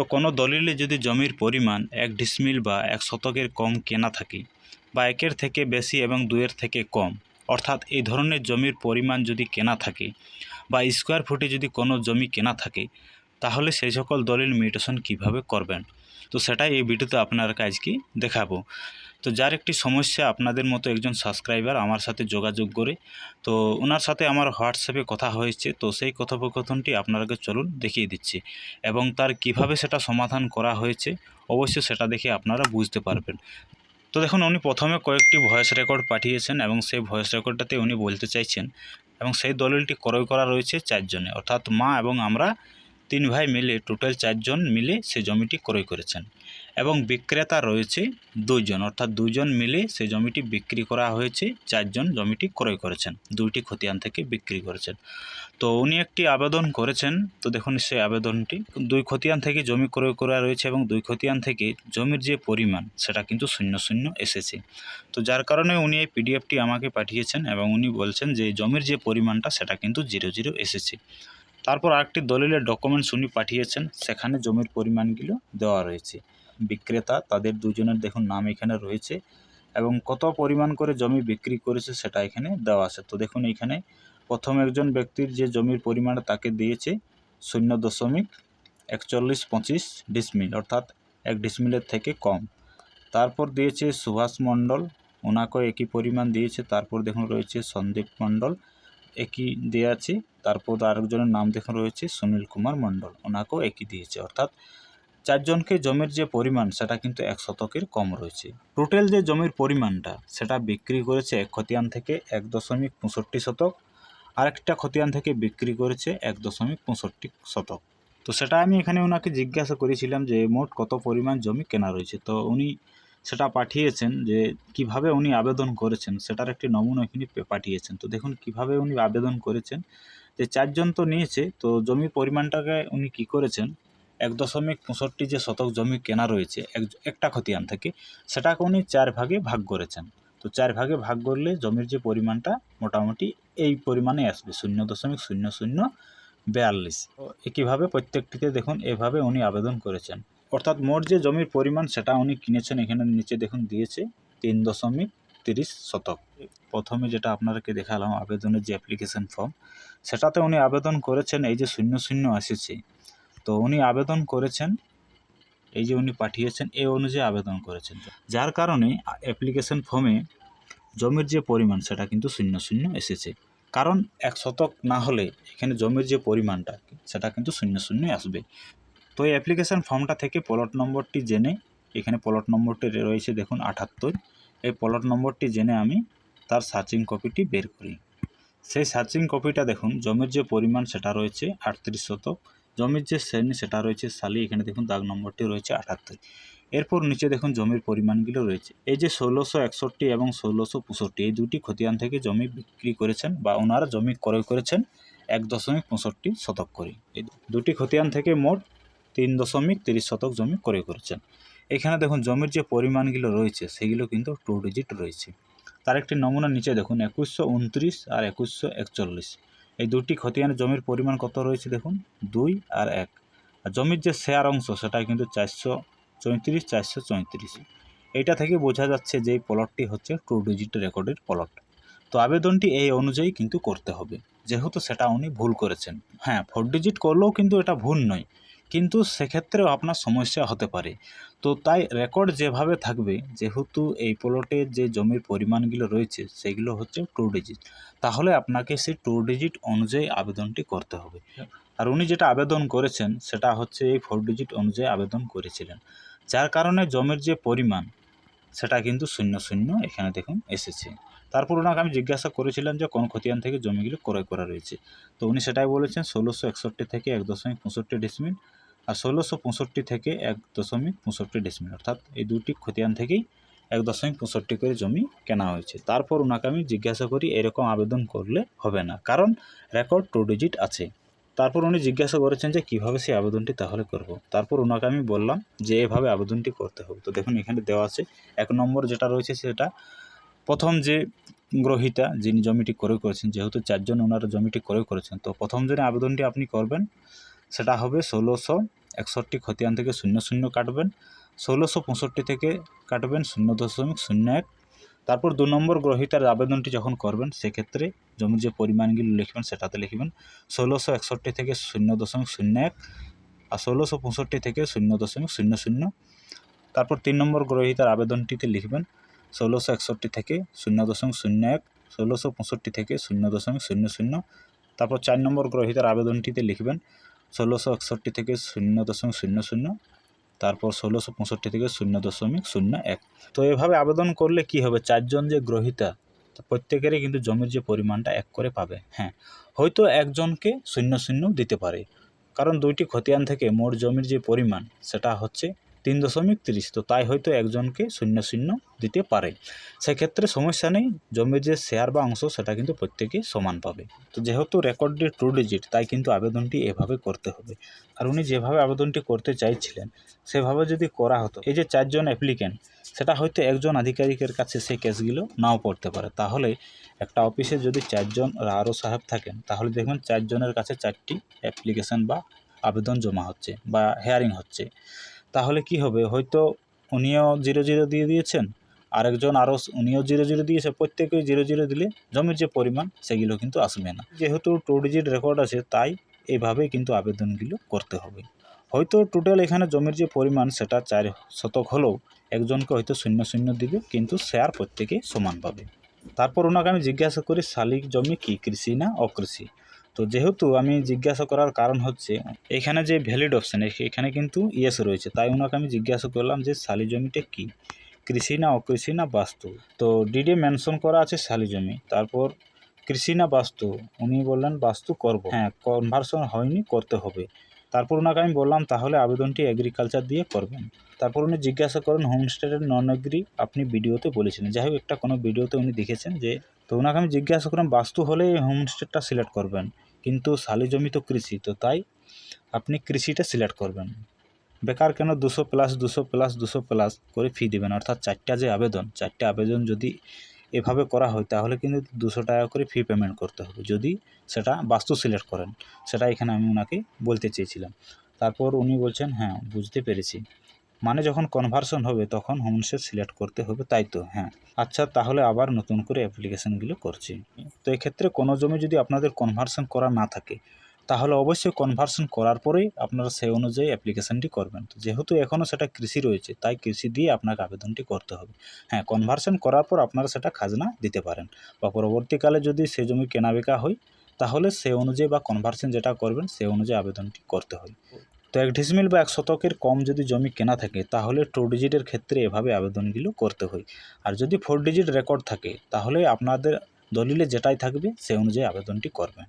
তো কোনো দলিলে যদি জমির পরিমাণ এক ডিসমিল বা এক শতকের কম কেনা থাকে, বা একের থেকে বেশি এবং দুয়ের থেকে কম, অর্থাৎ এই ধরনের জমির পরিমাণ যদি কেনা থাকে, বা স্কোয়ার ফুটে যদি কোনো জমি কেনা থাকে, তাহলে সেই সকল দলিল মিউটেশন কীভাবে করবেন? তো সেটাই এই ভিডিওতে আপনার কাজকে দেখাবো। তো যার একটি সমস্যা, আপনাদের মতো একজন সাবস্ক্রাইবার আমার সাথে যোগাযোগ করে, তো ওনার সাথে আমার হোয়াটসঅ্যাপে কথা হয়েছে, তো সেই কথোপকথনটি আপনাকে চলুন দেখিয়ে দিচ্ছি। এবং তার কীভাবে সেটা সমাধান করা হয়েছে, অবশ্যই সেটা দেখে আপনারা বুঝতে পারবেন। তো দেখুন, উনি প্রথমে কয়েকটি ভয়েস রেকর্ড পাঠিয়েছেন এবং সেই ভয়েস রেকর্ডটাতে উনি বলতে চাইছেন, এবং সেই দলিলটি ক্রয় করা রয়েছে চারজনে, অর্থাৎ মা এবং আমরা তিন ভাই মিলে টোটাল চারজন মিলে সে জমিটি ক্রয় করেছেন এবং বিক্রেতা রয়েছে দুইজন, অর্থাৎ দুইজন মিলে সেই জমিটি বিক্রি করা হয়েছে, চারজন জমিটি ক্রয় করেছেন, দুইটি খতিয়ান থেকে বিক্রি করেছেন। তো উনি একটি আবেদন করেছেন, তো দেখুন সেই আবেদনটি, দুই খতিয়ান থেকে জমি ক্রয় করা রয়েছে এবং দুই খতিয়ান থেকে জমির যে পরিমাণ, সেটা কিন্তু শূন্য শূন্য এসেছে। তো যার কারণে উনি এই পিডিএফটি আমাকে পাঠিয়েছেন এবং উনি বলছেন যে জমির যে পরিমাণটা, সেটা কিন্তু জিরো জিরো এসেছে। তারপর আরেকটি দলিলের ডকুমেন্টস উনি পাঠিয়েছেন, সেখানে জমির পরিমাণগুলো দেওয়া রয়েছে। বিক্রেতা, তাদের দুজনের দেখুন নাম এখানে রয়েছে এবং কত পরিমাণ করে জমি বিক্রি করেছে সেটা এখানে দেওয়া আছে। তো দেখুন এখানে প্রথম একজন ব্যক্তির যে জমির পরিমাণ তাকে দিয়েছে শূন্য দশমিক একচল্লিশ পঁচিশ ডিসমিল, অর্থাৎ এক ডিসমিলের থেকে কম। তারপর দিয়েছে সুভাষ মণ্ডল, ওনাকেও একই পরিমাণ দিয়েছে। তারপর দেখুন রয়েছে সন্দীপ মণ্ডল একই দেওয়া আছে। তারপর আরেকজনের নাম দেখুন রয়েছে সুনীল কুমার মণ্ডল। ওনাকেও একই দিয়েছে। অর্থাৎ চারজনকে জমির যে পরিমাণ, সেটা কিন্তু এক শতকের কম রয়েছে। টোটাল যে জমির পরিমাণটা, সেটা বিক্রি করেছে এক খতিয়ান থেকে এক দশমিক পঁয়ষট্টি শতক। আরেকটা খতিয়ান থেকে বিক্রি করেছে এক দশমিক পঁয়ষট্টি শতক। তো সেটা আমি এখানে ওনাকে জিজ্ঞাসা করেছিলাম যে মোট কত পরিমাণ জমি কেনা রয়েছে। তো উনি সেটা পাঠিয়েছেন যে কীভাবে উনি আবেদন করেছেন, সেটার একটি নমুনা এখানে পাঠিয়েছেন। তো দেখুন কীভাবে উনি আবেদন করেছেন। যে চারজন তো নিয়েছে, তো জমির পরিমাণটাকে উনি কি করেছেন? এক দশমিক পঁয়ষট্টি যে শতক জমি কেনা রয়েছে, এক একটা খতিয়ান থেকে, সেটাকে উনি চার ভাগে ভাগ করেছেন। তো চার ভাগে ভাগ করলে জমির যে পরিমাণটা মোটামুটি এই পরিমাণে আসবে, শূন্য দশমিক শূন্য শূন্য বিয়াল্লিশ। একইভাবে প্রত্যেকটিতে দেখুন এভাবে উনি আবেদন করেছেন। অর্থাৎ মোট যে জমির পরিমাণ, সেটা উনি কিনেছেন, এখানে নিচে দেখুন দিয়েছে তিন দশমিক তিরিশ শতক। প্রথমে যেটা আপনাদেরকে দেখালাম, আবেদনের যে অ্যাপ্লিকেশন ফর্ম সেটাতে উনি আবেদন করেছেন, এই যে শূন্য শূন্য এসেছে। তো উনি আবেদন করেছেন, এই যে উনি পাঠিয়েছেন এই অনুযায়ী আবেদন করেছেন। যার কারণে অ্যাপ্লিকেশন ফর্মে জমির যে পরিমাণ, সেটা কিন্তু শূন্য শূন্য এসেছে। কারণ এক শতক না হলে এখানে জমির যে পরিমাণটা, সেটা কিন্তু শূন্য শূন্য আসবে। তো এই অ্যাপ্লিকেশান ফর্মটা থেকে প্লট নম্বরটি জেনে, এখানে প্লট নম্বরটি রয়েছে দেখুন আটাত্তর। এই প্লট নম্বরটি জেনে আমি তার সার্চিং কপিটি বের করি। সেই সার্চিং কপিটা দেখুন, জমির যে পরিমাণ সেটা রয়েছে আটত্রিশ শতক, জমির যে শ্রেণি সেটা রয়েছে সালি, এখানে দেখুন দাগ নম্বরটি রয়েছে আটাত্তর। এরপর নিচে দেখুন জমির পরিমাণগুলো রয়েছে। এই যে ষোলোশো একষট্টি এবং ষোলোশো পঁয়ষট্টি, এই দুটি খতিয়ান থেকে জমি বিক্রি করেছেন বা ওনারা জমি ক্রয় করেছেন এক দশমিক পঁয়ষট্টি শতক করে। এই দুটি খতিয়ান থেকে মোট তিন দশমিক তিরিশ শতক জমি ক্রয় করেছেন। এখানে দেখুন, জমির যে পরিমাণগুলো রয়েছে, সেগুলো কিন্তু টু ডিজিট রয়েছে। তার একটি নমুনা নিচে দেখুন, একুশশো উনত্রিশ আর একুশশো একচল্লিশ। এই দুটি খতিয়ান জমির পরিমাণ কত রয়েছে দেখুন? দুই আর এক। আর জমির যে শেয়ার অংশ, সেটা কিন্তু চারশো চৌত্রিশ চারশো চৌত্রিশ। এইটা থেকে বোঝা যাচ্ছে যে এই প্লটটি হচ্ছে টু ডিজিট রেকর্ডের প্লট তো আবেদনটি এই অনুযায়ী কিন্তু করতে হবে। যেহেতু সেটা উনি ভুল করেছেন। হ্যাঁ ফোর ডিজিট করলেও কিন্তু এটা ভুল নয়। কিন্তু সেক্ষেত্রেও আপনার সমস্যা হতে পারে। তো তাই রেকর্ড যেভাবে থাকবে, যেহেতু এই প্লটের যে জমির পরিমাণগুলো রয়েছে, সেগুলো হচ্ছে টু ডিজিট তাহলে আপনাকে সেই টু ডিজিট অনুযায়ী আবেদনটি করতে হবে। আর উনি যেটা আবেদন করেছেন, সেটা হচ্ছে এই ফোর ডিজিট অনুযায়ী আবেদন করেছিলেন। যার কারণে জমির যে পরিমাণ, সেটা কিন্তু শূন্য শূন্য এখানে দেখুন এসেছে। তারপর ওনাকে আমি জিজ্ঞাসা করেছিলাম যে কোন খতিয়ান থেকে জমিগুলো ক্রয় করা রয়েছে। তো উনি সেটাই বলেছেন ষোলোশো একষট্টি থেকে এক দশমিক পঁয়ষট্টি ডিসমিল। আর ষোলোশো পঁয়ষট্টি থেকে এক দশমিক পঁয়ষট্টি ডিসমিল অর্থাৎ এই দুটি খতিয়ান থেকেই এক দশমিক পঁয়ষট্টি করে জমি কেনা হয়েছে। তারপর ওনাকে আমি জিজ্ঞাসা করি, এরকম আবেদন করলে হবে না। কারণ রেকর্ড টু ডিজিট আছে। তারপর উনি জিজ্ঞাসা করেছেন যে, কীভাবে সেই আবেদনটি তাহলে করব? তারপর ওনাকে আমি বললাম যে, এভাবে আবেদনটি করতে হবে। তো দেখুন, এখানে দেওয়া আছে, এক নম্বর যেটা রয়েছে সেটা, প্রথম যে গ্রহিতা যিনি জমিটি ক্রয় করেছেন, যেহেতু চারজন ওনারা জমিটি ক্রয় করেছেন, তো প্রথম দিনে আবেদনটি আপনি করবেন। সেটা হবে ষোলোশো একষট্টি খতিয়ান থেকে শূন্য শূন্য কাটবেন। ষোলোশো পঁয়ষট্টি থেকে কাটবেন শূন্য দশমিক শূন্য এক। তারপর দু নম্বর গ্রহিতার আবেদনটি যখন করবেন, সেক্ষেত্রে জমির যে পরিমাণগুলো লিখবেন, সেটাতে লিখবেন ষোলোশো একষট্টি থেকে শূন্য দশমিক শূন্য এক আর ষোলোশো পঁয়ষট্টি থেকে শূন্য দশমিক শূন্য শূন্য। তারপর তিন নম্বর গ্রহিতার আবেদনটিতে লিখবেন ষোলোশো একষট্টি থেকে শূন্য দশমিক শূন্য এক, ষোলোশো পঁয়ষট্টি থেকে শূন্য দশমিক শূন্য শূন্য। তারপর চার নম্বর গ্রহিতার আবেদনটিতে লিখবেন ষোলোশো একষট্টি থেকে শূন্য দশমিক শূন্য শূন্য, তারপর ষোলোশো পঁয়ষট্টি থেকে শূন্য দশমিক শূন্য এক। তো এভাবে আবেদন করলে কি হবে? চারজন যে গ্রহিতা প্রত্যেকেরই কিন্তু জমির যে পরিমাণটা এক করে পাবে। হ্যাঁ হয়তো একজনকে শূন্য শূন্য দিতে পারে। কারণ দুইটি খতিয়ান থেকে মোট জমির যে পরিমাণ, সেটা হচ্ছে তিন দশমিক তিরিশ। তো তাই হয়তো একজনকে শূন্য শূন্য দিতে পারে। সেক্ষেত্রে সমস্যা নেই জমির যে শেয়ার বা অংশ, সেটা কিন্তু প্রত্যেকেই সমান পাবে। তো যেহেতু রেকর্ডটি টু ডিজিট তাই কিন্তু আবেদনটি এভাবে করতে হবে। আর উনি যেভাবে আবেদনটি করতে চাইছিলেন, সেভাবে যদি করা হতো, এই যে চারজন অ্যাপ্লিক্যান্ট সেটা হয়তো একজন আধিকারিকের কাছে সেই কেসগুলো নাও পড়তে পারে। তাহলে একটা অফিসে যদি চারজন আরও সাহেব থাকেন, তাহলে দেখবেন চারজনের কাছে চারটি অ্যাপ্লিকেশন বা আবেদন জমা হচ্ছে বা হেয়ারিং হচ্ছে। তাহলে কি হবে? হয়তো উনিও জিরো জিরো দিয়ে দিয়েছেন, আরেকজন আরও উনিও জিরো জিরো দিয়েছে, প্রত্যেকেই জিরো জিরো দিলে জমির যে পরিমাণ সেগুলো কিন্তু আসবে না। যেহেতু টু ডিজিট রেকর্ড আছে, তাই এইভাবেই কিন্তু আবেদনগুলো করতে হবে। হয়তো টোটাল এখানে জমির যে পরিমাণ, সেটা চার শতক হলেও একজনকে হয়তো শূন্য শূন্য দিবে, কিন্তু শেয়ার প্রত্যেকেই সমান পাবে। তারপর ওনাকে আমি জিজ্ঞাসা করি, শালিক জমি কি কৃষি না অকৃষি? তো যেহেতু আমি জিজ্ঞাসা করার কারণ হচ্ছে, এখানে যে ভ্যালিড অপশান এখানে কিন্তু ইয়েস রয়েছে। তাই ওনাকে আমি জিজ্ঞাসা করলাম যে, শালি জমিটা কী? কৃষি না অকৃষি না বাস্তু? তো ডিডি মেনশন করা আছে শালি জমি। তারপর কৃষি না বাস্তু? উনি বললেন, বাস্তু করব। হ্যাঁ কনভার্সন হয়নি, করতে হবে। তারপর ওনাকে আমি বললাম, তাহলে আবেদনটি এগ্রিকালচার দিয়ে করবেন। তারপর উনি জিজ্ঞাসা করেন হোমস্টেটের নন এগ্রি আপনি ভিডিওতে বলেছিলেন যাই হোক, একটা কোনো ভিডিওতে উনি দেখেছেন যে, তো ওনাকে আমি জিজ্ঞাসা করলাম বাস্তু হলে হোমস্টেটটা সিলেক্ট করবেন, কিন্তু শালি জমি তো কৃষি, তো তাই আপনি কৃষিটা সিলেক্ট করবেন। বেকার কেন দুশো প্লাস দুশো প্লাস দুশো প্লাস করে ফি দেবেন? অর্থাৎ চারটা যে আবেদন, চারটে আবেদন যদি এভাবে করা হয়, তাহলে কিন্তু দুশো টাকা করে ফি পেমেন্ট করতে হবে। যদি সেটা বাস্তু সিলেক্ট করেন, সেটা এখানে আমি ওনাকে বলতে চেয়েছিলাম। তারপর উনি বলছেন হ্যাঁ বুঝতে পেরেছি। মানে যখন কনভার্সন হবে, তখন হোমস্টেট সিলেক্ট করতে হবে, তাই তো? হ্যাঁ। আচ্ছা তাহলে আবার নতুন করে অ্যাপ্লিকেশানগুলো করছি। তো এক্ষেত্রে কোনো জমি যদি আপনাদের কনভার্সন করা না থাকে তাহলে অবশ্যই কনভার্সন করার পরেই আপনারা সেই অনুযায়ী অ্যাপ্লিকেশানটি করবেন। তো যেহেতু এখনও সেটা কৃষি রয়েছে, তাই কৃষি দিয়ে আপনাকে আবেদনটি করতে হবে। হ্যাঁ কনভার্সন করার পর আপনারা সেটা খাজনা দিতে পারেন। বা পরবর্তীকালে যদি সে জমি কেনাবেচা হয়, তাহলে সে অনুযায়ী বা কনভার্সন যেটা করবেন সে অনুযায়ী আবেদনটি করতে হয় তো এক ডিসমিল বা এক শতকের কম যদি জমি কেনা থাকে, তাহলে টু ডিজিটের ক্ষেত্রে এভাবে আবেদনগুলো করতে হয়। আর যদি ফোর ডিজিট রেকর্ড থাকে, তাহলে আপনাদের দলিলে যেটাই থাকবে সে অনুযায়ী আবেদনটি করবেন।